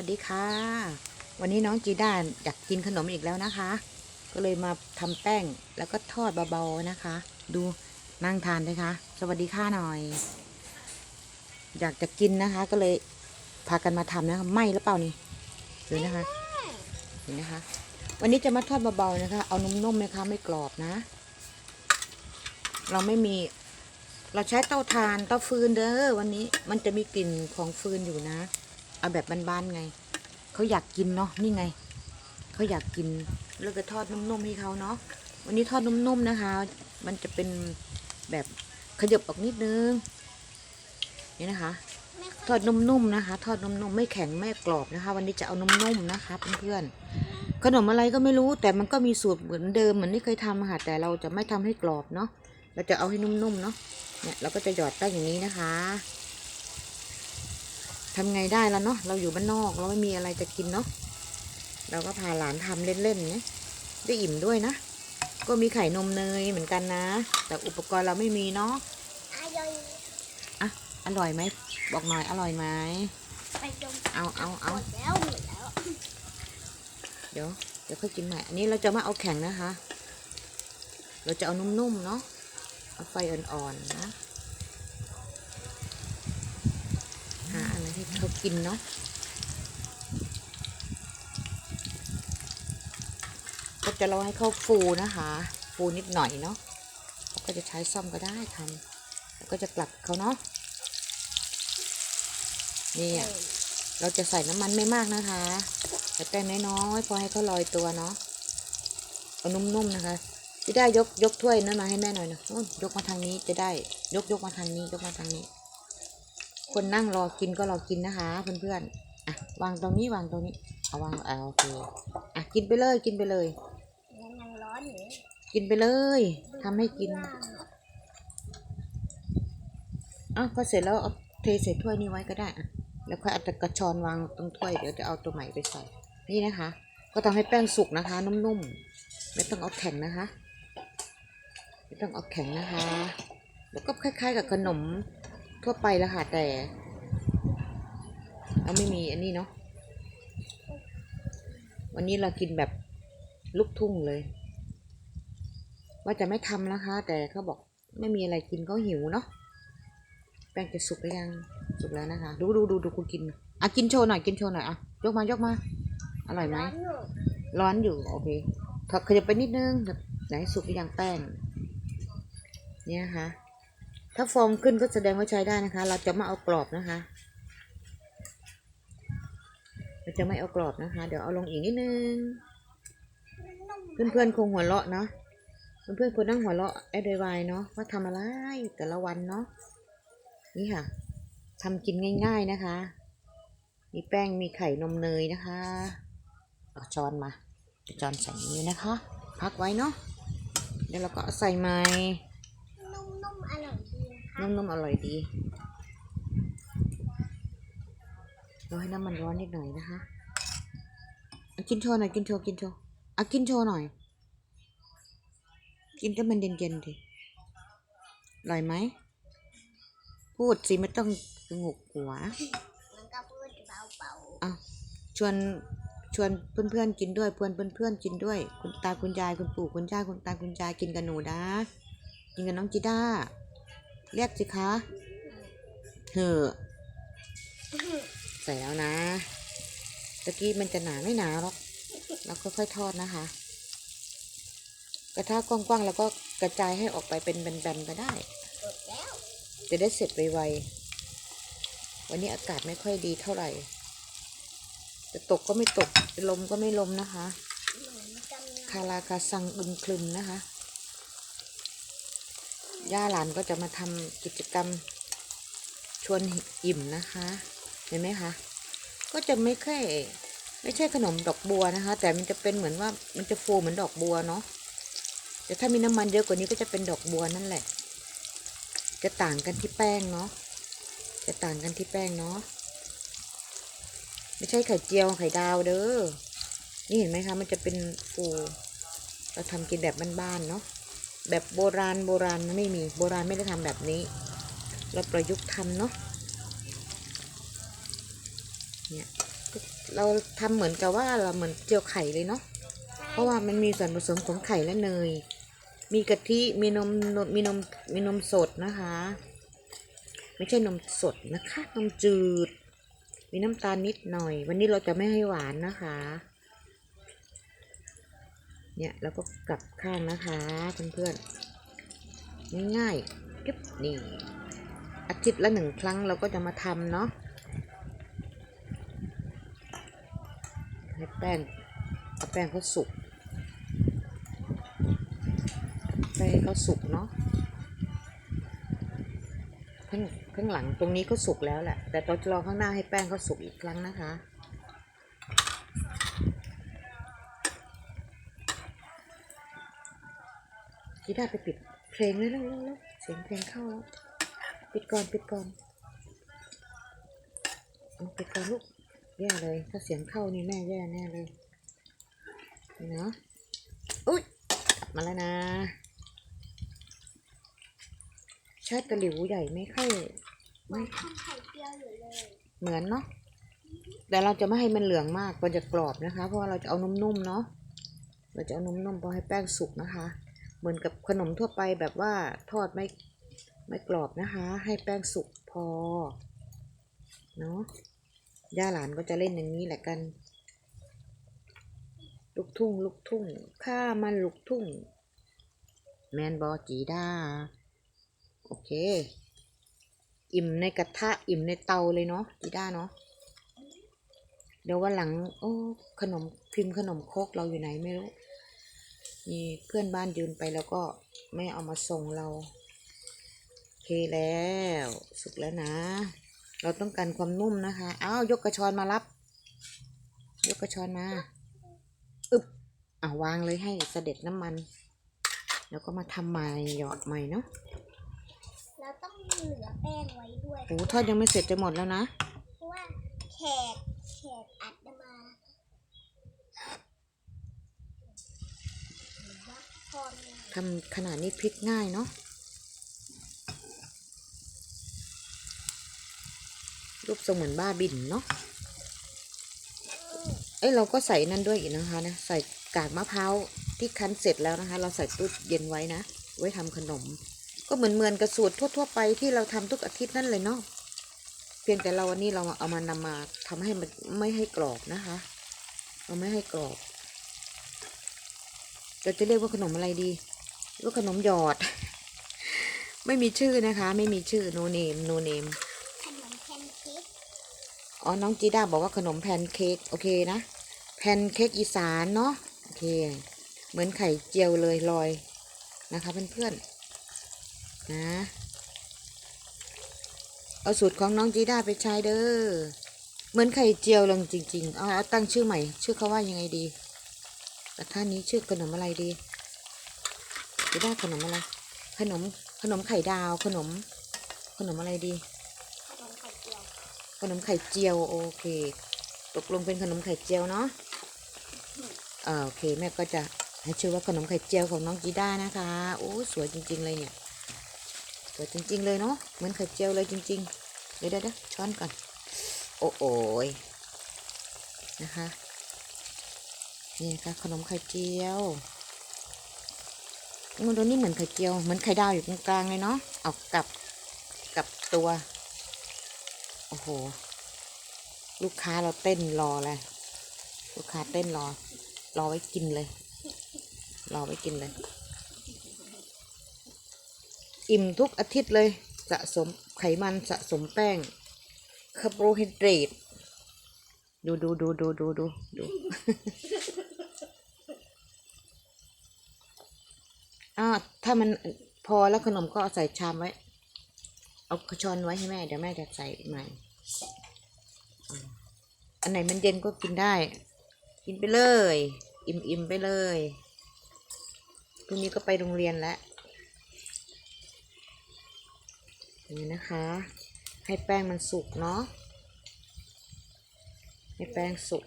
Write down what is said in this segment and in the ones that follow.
วัสดีค่ะ วันนี้น้องจีด้าอยากกินขนมอีกแล้วนะคะ ก็เลยมาทำแป้งแล้วก็ทอดเบาๆนะคะ ดูนั่งทานเลยคะสวัสดีค่ะหน่อย อยากจะกินนะคะ ก็เลยพากันมาทำนะคะไหมหรือเปล่านี่ดูนะคะเห็นนะคะ วันนี้จะมาทอดเบาๆนะคะ เอานุ่มๆนะคะไม่กรอบนะ เราไม่มีเราใช้เตาถ่านเตาฟืนเด้อวันนี้มันจะมีกลิ่นของฟืนอยู่นะ เอาแบบบ้านๆไง เขาอยากกินเนาะนี่ไง เขาอยากกินแล้วก็ทอดนุ่มๆให้เขาเนาะวันนี้ทอดนุ่มๆนะคะ มันจะเป็นแบบขยับออกนิดนึงนี่นะคะ ทอดนุ่มๆนะคะ ทอดนุ่มๆไม่แข็งไม่กรอบนะคะ วันนี้จะเอานุ่มๆนะคะเพื่อนๆขนมอะไรก็ไม่รู้แต่มันก็มีสูตรเหมือนเดิมเหมือนที่เคยทำค่ะแต่เราจะไม่ทำให้กรอบเนาะเราจะเอาให้นุ่มๆเนาะเนี่ยเราก็จะหยอดแป้งอย่างนี้นะคะ ทำไงได้แล้วเนาะเราอยู่บ้านนอกเราไม่มีอะไรจะกินเนาะเราก็พาหลานทำเล่นๆเนี่ยได้อิ่มด้วยนะ ก็มีไข่นมเนยเหมือนกันนะ แต่อุปกรณ์เราไม่มีเนาะอร่อยอะอร่อยไหมบอกหน่อยอร่อยไหมไปจมเอาเอาหเอามดแล้วหมดแล้วเดี๋ยวเดี๋ยวค่อยกินใหม่อันนี้เราจะมาเอาแข็งนะคะ เราจะเอานุ่มๆเนาะเอาไฟอ่อนๆนะ หาอะไรให้เขา กินเนาะก็จะรอให้เขาฟูนะคะ ฟูนิดหน่อยเนาะก็จะใช้ซ่อมก็ได้ทำแล้วก็จะกลับเขาเนาะนี่อะเราจะใส่น้ำมันไม่มากนะคะแต่แป้งน้อยๆพอให้เขาลอยตัวเนาะเอานุ่มๆนะคะจะได้ยกยกถ้วยนั้นมาให้แม่หน่อยนะยกมาทางนี้จะได้ยกยกมาทางนี้ยกมาทางนี้ คนนั่งรอกินก็รอกินนะคะ เพื่อนๆอะวางตรงนี้วางตรงนี้เอาวางเอาโอเคอะกินไปเลยกินไปเลยยังร้อนอยู่กินไปเลยทำให้กินอ้าวพอเสร็จแล้วเอาเทใส่ถ้วยนี้ไว้ก็ได้อะแล้วค่อยเอาตะกระชอนวางตรงถ้วยเดี๋ยวจะเอาตัวใหม่ไปใส่นี่นะคะ ก็ทำให้แป้งสุกนะคะ นุ่มๆไม่ต้องเอาแข็งนะคะ ไม่ต้องเอาแข็งนะคะ แล้วก็คล้าย ๆ กับขนม ทั่วไปแล้วค่ะแต่เราไม่มีอันนี้เนาะวันนี้เรากินแบบลูกทุ่งเลย ว่าจะไม่ทำนะคะ แต่เขาบอกไม่มีอะไรกินเขาหิวเนาะแป้งจะสุกหรือยังสุกแล้วนะคะ ดูดูดูดูคุณกินอะกินโชว์หน่อยกินโชว์หน่อยอะยกมายกมาอร่อยไหมร้อนอยู่โอเคถอดขยับไปนิดนึงแบบไหนสุกหรือยังแป้ง เนี่ยนะคะ ถ้าฟองขึ้นก็แสดงว่าใช้ได้นะคะ เราจะม่เอากรอบนะคะ เราจะไม่เอากรอบนะคะ เดี๋ยวเอาลงอีกนิดนึง เพื่อนๆคงหัวเราะเนาะ เพื่อนๆควรนั่งหัวเราะไอ้ดวายเนาะว่าทำอะไรแต่ละวันเนาะ นี่ค่ะทำกินง่าย ๆนะคะ มีแป้งมีไข่นมเนยนะคะเอาช้อนมาจะช้อนใส่นี้นะคะ พักไว้เนาะ เดี๋ยวเราก็ใส่ไม้ นุ่มนุ่มอร่อยดี นะคะนุ่มๆอร่อยดีเราให้น้ำมันร้อนนิดหน่อยนะคะอะกินโชว์หน่อยกินโชว์กินโชว์อะกินโชว์หน่อย กินให้มันเย็นๆดิอร่อยไหม พูดสิไม่ต้องสงกหัวมันก็พูดเบาอะชวนชวนเพื่อนๆกินด้วยเพื่อนเพื่อนๆกินด้วย คุณตาคุณยายคุณปู่คุณย่าคุณตาคุณยายกินกับหนูนะกินกับน้องจีด้า เรียกสิคะเถอใส่แล้วนะตะกี้มันจะหนาไม่หนาหรอกเราค่อยๆทอดนะคะ กระทะกว้างๆแล้วก็กระจายให้ออกไปเป็นแบนๆก็ได้ จะได้เสร็จไวๆวันนี้อากาศไม่ค่อยดีเท่าไหร่จะตกก็ไม่ตกจะลมก็ไม่ลมนะคะ คาราคาซังอึมครึมนะคะ ย่าหลานก็จะมาทำกิจกรรมชวนอิ่มนะคะ เห็นไหมคะ ก็จะไม่ค่อยไม่ใช่ขนมดอกบัวนะคะ แต่มันจะเป็นเหมือนว่ามันจะฟูเหมือนดอกบัวเนาะแต่ถ้ามีน้ำมันเยอะกว่านี้ก็จะเป็นดอกบัวนั่นแหละ จะต่างกันที่แป้งเนาะจะต่างกันที่แป้งเนาะไม่ใช่ไข่เจียวไข่ดาวเด้อนี่เห็นไหมคะ มันจะเป็นฟูเราทำกินแบบบ้านๆเนาะ แบบโบราณโบราณไม่มีโบราณไม่ได้ทำแบบนี้ เราประยุกต์ทำเนาะเนี่ยเราทำเหมือนกับว่าเราเหมือนเจียวไข่เลยเนาะเพราะว่ามันมีส่วนผสมของไข่และเนย มีกะทิมีนมนมมีนมมีนมสดนะคะ ไม่ใช่นมสดนะคะนมจืด มีน้ำตาลนิดหน่อย วันนี้เราจะไม่ให้หวานนะคะ เนี่ยเราก็กลับข้างนะคะเพื่อนๆง่ายๆกิ๊บนี่อาทิตย์ละหนึ่งครั้งเราก็จะมาทำเนาะให้แป้งเอาแป้งเขาสุกแป้งเขาสุกเนาะข้างข้างหลังตรงนี้ก็สุกแล้วแหละแต่ตอนรอข้างหน้าให้แป้งเขาสุกอีกครั้งนะคะ ที่ได้ไปปิดเพลงเลยแล้วแล้วเสียงเพลงเข้าแล้ว ปิดก่อนปิดก่อนปิดก่อนลูกแย่เลย ถ้าเสียงเข้านี่แม่แย่แน่เลยนี่เนาะอุ้ยกลับมาแล้วนะใช้ตะหลิวใหญ่ไม่ค่อยมันทำไข่เจียวอยู่เลย เหมือนเนาะแต่เราจะไม่ให้มันเหลืองมากมันจะกรอบนะคะ เพราะว่าเราจะเอานุ่มๆเนาะเราจะเอานุ่มๆพอให้แป้งสุกนะคะ เหมือนกับขนมทั่วไปแบบว่าทอดไม่ไม่กรอบนะคะ ให้แป้งสุกพอ เนาะย่าหลานก็จะเล่นอย่างนี้แหละกัน ลูกทุ่ง ลูกทุ่ง ข้ามันลูกทุ่ง แมนบอจีด้า โอเค อิ่มในกระทะ อิ่มในเตาเลยเนาะจีด้าเนาะ เดี๋ยววันหลัง โอ้ ขนมพิมพ์ขนมโคกเราอยู่ไหนไม่รู้ มีเพื่อนบ้านยืนไปแล้วก็ไม่เอามาส่งเราโอเคแล้วสุกแล้วนะ เราต้องการความนุ่มนะคะอ้าวยกกระชอนมารับ ยกกระชอนมาอึบอ่าวางเลยให้เสด็จน้ำมัน แล้วก็มาทำใหม่หยอดใหม่เนาะเราต้องเหลือแป้งไว้ด้วยโอ้ทอดยังไม่เสร็จจะหมดแล้วนะ เพราะว่าแขกแขกอัดมาวัดพร ทำขนาดนี้พลิกง่ายเนาะรูปทรงเหมือนบ้าบินเนาะเอ้ยเราก็ใส่นั่นด้วยอีกนะคะนะใส่กากมะพร้าวที่คั้นเสร็จแล้วนะคะ เราใส่ตู้เย็นไว้นะ ไว้ทำขนม ก็เหมือนเหมือนกับสูตรทั่ว ๆ ไปที่เราทำทุกอาทิตย์นั่นเลยเนาะเพียงแต่เราวันนี้เราเอามานำมาทำให้มันไม่ให้กรอบนะคะเราไม่ให้กรอบเราจะเรียกว่าขนมอะไรดี เรียกว่าขนมหยอด ไม่มีชื่อนะคะ ไม่มีชื่อ no name no name ขนมแพนเค้กอ๋อน้องจีด้าบอกว่าขนมแพนเค้กโอเคนะแพนเค้กอีสานเนาะโอเค เหมือนไข่เจียวเลยลอยนะคะเพื่อนๆนะเอาสูตรของน้องจีด้าไปใช้เด้อเหมือนไข่เจียวเลยจริงๆเอาเอาตั้งชื่อใหม่ ชื่อเขาว่ายังไงดีแต่ท่านนี้ชื่อขนมอะไรดี จีด้าขนมอะไร ขนมขนมไข่ดาว ขนม ขนมอะไรดีขนมไข่เจียวขนมไข่เจียว โอเค ตกลงเป็นขนมไข่เจียวเนาะอ่าโอเคแม่ก็จะให้ชื่อว่าขนมไข่เจียวของน้องจีด้านะคะโอ้สวยจริง ๆ เลยเนี่ยสวยจริง ๆ เลยเนาะเหมือนไข่เจียวเลยจริง ๆ เดี๋ยวเดี๋ยวเดี๋ยวช้อนก่อนโอ้โอยนะคะนี่นะคะขนมไข่เจียว มันตัวนี้เหมือนไข่เจียว เหมือนไข่ดาวอยู่ตรงกลางเลยเนาะ เอากลับกับตัว โอ้โห ลูกค้าเราเต้นรอเลย ลูกค้าเต้นรอ รอไว้กินเลย รอไว้กินเลย อิ่มทุกอาทิตย์เลย สะสมไขมันสะสมแป้งคาร์โบไฮเดรตดูดูดูดูดูดูดู อ้าว ถ้ามันพอแล้วขนมก็เอาใส่ชามไว้ เอากระชอนไว้ให้แม่ เดี๋ยวแม่จะใส่ใหม่ อันไหนมันเย็นก็กินได้ กินไปเลย อิ่มอิ่มไปเลยพรุ่งนี้ก็ไปโรงเรียนแล้วนี่นะคะ ให้แป้งมันสุกเนาะให้แป้งสุก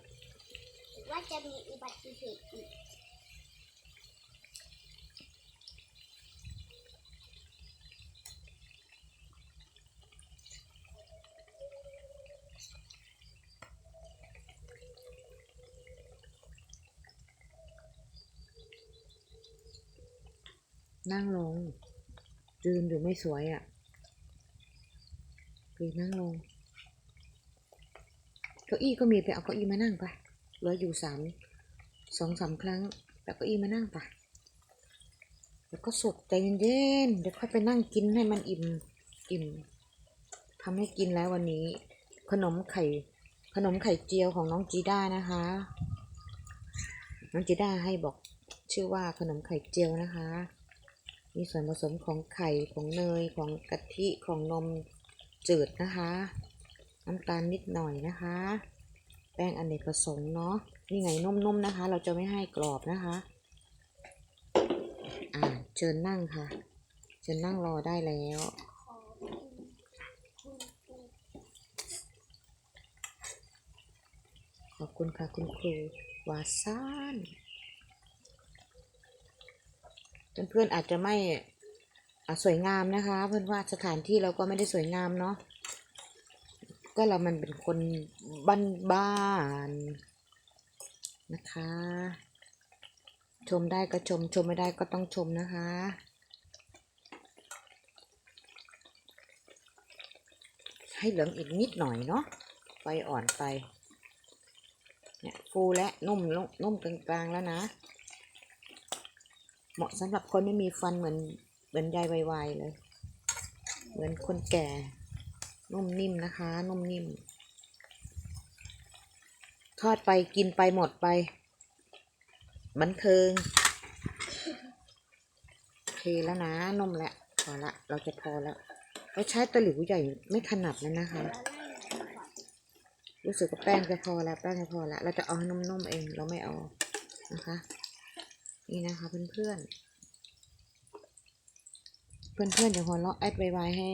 ว่าจะมีอุบัติเหตุอีก นั่งลง ยืนอยู่ไม่สวยอะ่ะปีนั่งลง เก้าอี้ก็มีไปเอาเก้าอี้มานั่งไปเหลืออยู่สามสองสามครั้งแต่เก้าอี้มานั่งไปแล้วก็สุกใจเย็นๆ เดี๋ยวค่อยไปนั่งกินให้มันอิ่ม อิ่มทำให้กินแล้ววันนี้ ขนมไข่ ขนมไข่เจียวของน้องจีด้านะคะ น้องจีด้าให้บอกชื่อว่าขนมไข่เจียวนะคะ มีส่วนผสมของไข่ของเนยของกะทิของนมจืดนะคะ น้ำตาลนิดหน่อยนะคะ แป้งอเนกประสงค์เนาะนี่ไงนุ่มๆนะคะ เราจะไม่ให้กรอบนะคะ อ่าเชิญนั่งค่ะ เชิญนั่งรอได้แล้วขอบคุณค่ะคุณครูวาซาน เพื่อนๆอาจจะไม่สวยงามนะคะ เพื่อนว่าสถานที่เราก็ไม่ได้สวยงามเนาะก็เรามันเป็นคนบ้านๆนนะคะ ชมได้ก็ชมชมไม่ได้ก็ต้องชมนะคะให้เหลืองอีกนิดหน่อยเนาะไฟอ่อนไป เนี่ยฟูและนุ่มนุ่มนุ่มกลางๆแล้วนะ เหมาะสำหรับคนไม่มีฟันเหมือนเหมือนยายไวๆเลย เหมือนคนแก่ นุ่มนิ่มนะคะ นุ่มนิ่ม ทอดไปกินไปหมดไปบันเทิงโอเคแล้วนะนมแล้วพอละเราจะพอแล้วเราใช้ตะหลิวใหญ่ไม่ถนัดแล้วนะคะ รู้สึกว่าแป้งจะพอแล้วแป้งจะพอแล้วเราจะเอาให้นุ่มๆเองเราไม่เอานะคะ นี่นะคะเพื่อนๆเพื่อนๆอนอย่าหัวเราะแอดไวๆให้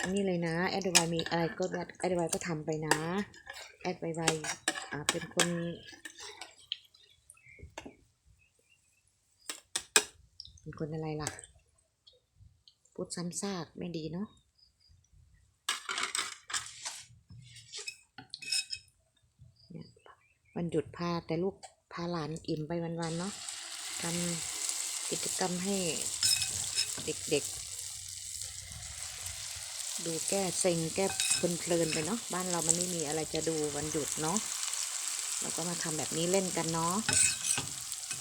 อันนี้เลยนะแอดไวมีอะไรก็แอดไวก็ทำไปนะแอดไวๆอ่าเป็นคนเป็นคนอะไรล่ะพูดซ้ำซากไม่ดีเนาะวันหยุดพาแต่ลูกพาหลานอิ่มไปวันๆเนาะ ทำกิจกรรมให้เด็กๆ ดูแก้เซ็งแก้เพลินๆไปเนาะบ้านเรามันไม่มีอะไรจะดูวันหยุดเนาะเราก็มาทำแบบนี้เล่นกันเนาะ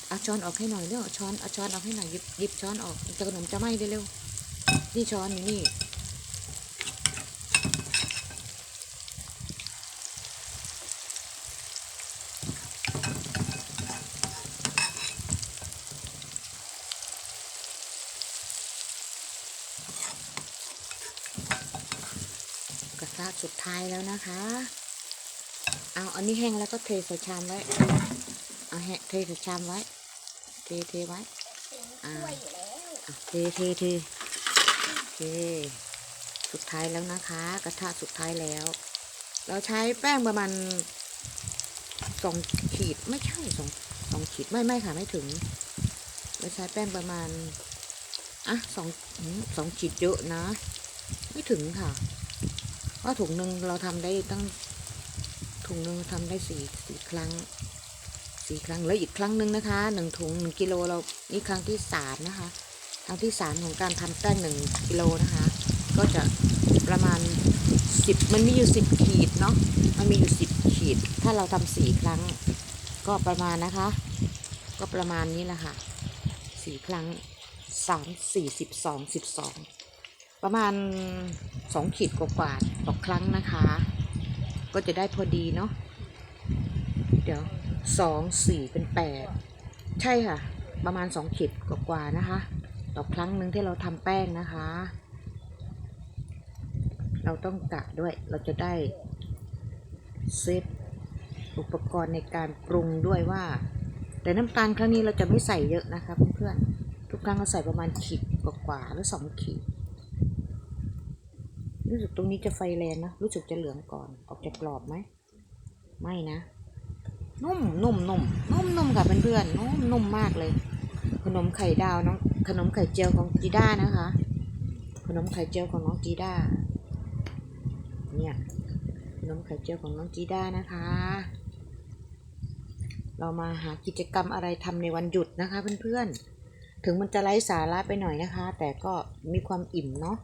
เอาช้อนออกให้หน่อยเร็วเอาช้อนเอาช้อนออกให้หน่อยหยิบหยิบช้อนออกจะขนมจะไหม้เร็วๆนี่ช้อนอยู่นี่ กระ ทะสุดท้ายแล้วนะคะ เอาอันนี้แห้งแล้วก็เทใส่ชามไว้ เอาแห้งเทใส่ชามไว้ เทเทไว้ถึงถ้วยอยู่แล้วอะเทเทเทเทสุดท้ายแล้วนะคะ กระทะสุดท้ายแล้ว เราใช้แป้งประมาณสองขีดไม่ใช่สองสองขีดไม่ไม่ค่ะไม่ถึง เราใช้แป้งประมาณอะสองสองขีดเยอะนะ ไม่ถึงค่ะ เพราะถุงหนึ่งเราทำได้ตั้งถุงหนึ่งทำได้สี่สี่ครั้งสี่ครั้งแล้วอีกครั้งหนึ่งนะคะหนึ่งถุงหนึ่งกิโลเรานี่ครั้งที่สามนะคะครั้งที่สามของการทำแป้งหนึ่งกิโลนะคะ ก็จะประมาณสิบมันมีอยู่สิบขีดเนาะมันมีอยู่สิบขีด ถ้าเราทำสี่ครั้ง ก็ประมาณนะคะ ก็ประมาณนี้แหละค่ะสี่ครั้งสามสี่สิบสองสิบสอง ประมาณสองขีดกว่าๆต่อครั้งนะคะ ก็จะได้พอดีเนาะเดี๋ยวสองสี่เป็นแปดใช่ค่ะ ประมาณสองขีดกว่าๆนะคะ ต่อครั้งหนึ่งที่เราทำแป้งนะคะ เราต้องกะด้วยเราจะได้เซตอุปกรณ์ในการปรุงด้วยว่า แต่น้ำตาลครั้งนี้เราจะไม่ใส่เยอะนะคะเพื่อนๆทุกครั้งเราใส่ประมาณขีดกว่าๆหรือสองขีด รู้สึกตรงนี้จะไฟแรงนะ รู้สึกจะเหลืองก่อน ออกจะกรอบไหม ไม่นะ นุ่มนุ่มนุ่มนุ่มนุ่มค่ะเพื่อนๆนุ่มนุ่มมากเลย ขนมไข่ดาวน้องขนมไข่เจียวของจีด้านะคะ ขนมไข่เจียวของน้องจีด้า เนี่ย ขนมไข่เจียวของน้องจีด้านะคะ เรามาหากิจกรรมอะไรทำในวันหยุดนะคะเพื่อนถึงมันจะไร้สาระไปหน่อยนะคะ แต่ก็มีความอิ่มเนาะ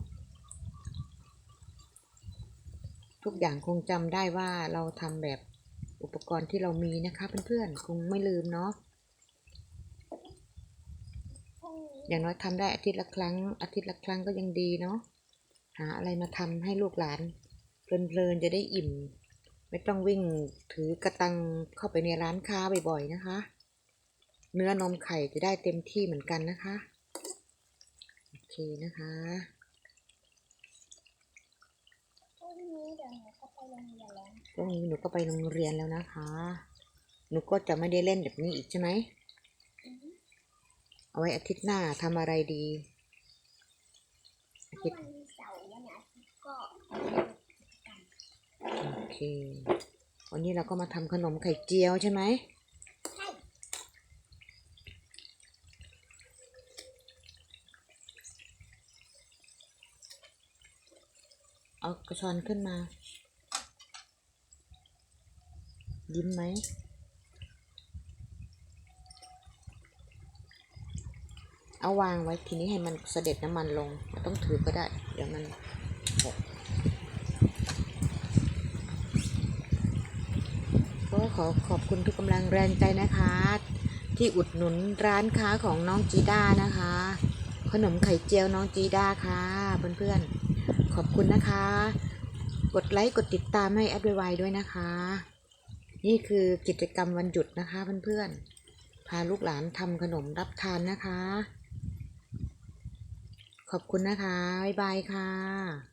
ทุกอย่างคงจำได้ว่าเราทำแบบอุปกรณ์ที่เรามีนะคะเพื่อนๆ คงไม่ลืมเนาะ อย่างน้อยทำได้อาทิตย์ละครั้ง อาทิตย์ละครั้งก็ยังดีเนาะ หาอะไรมาทำให้ลูกหลานเพลินๆจะได้อิ่ม ไม่ต้องวิ่งถือกระตังเข้าไปในร้านค้าบ่อยๆนะคะ เนื้อนมไข่จะได้เต็มที่เหมือนกันนะคะ โอเคนะคะ พรุ่งนี้เดี๋ยวหนูก็ไปโรงเรียนแล้ว พรุ่งนี้หนูก็ไปโรงเรียนแล้วนะคะ หนูก็จะไม่ได้เล่นแบบนี้อีกใช่ไหม เอาไว้อาทิตย์หน้าทำอะไรดี อาทิถ้าตย์วันเสาร์วันอาทิตย์ก็โอเค วันนี้เราก็มาทำขนมไข่เจียวใช่ไหมใช่เอากระชอนขึ้นมา ยิ้มไหมเอาวางไว้ทีนี้ให้มันเสด็จน้ำมันลงไม่ต้องถือก็ได้ เดี๋ยวมันหกก็ขอขอบคุณทุกกำลังแรงใจนะคะ ที่อุดหนุนร้านค้าของน้องจีด้านะคะ ขนมไข่เจียวน้องจีด้าค่ะเพื่อนๆขอบคุณนะคะ กดไลค์กดติดตามให้แอดไวๆด้วยนะคะ นี่คือกิจกรรมวันหยุดนะคะเพื่อนๆ พาลูกหลานทำขนมรับทานนะคะ ขอบคุณนะคะ บ๊ายบายค่ะ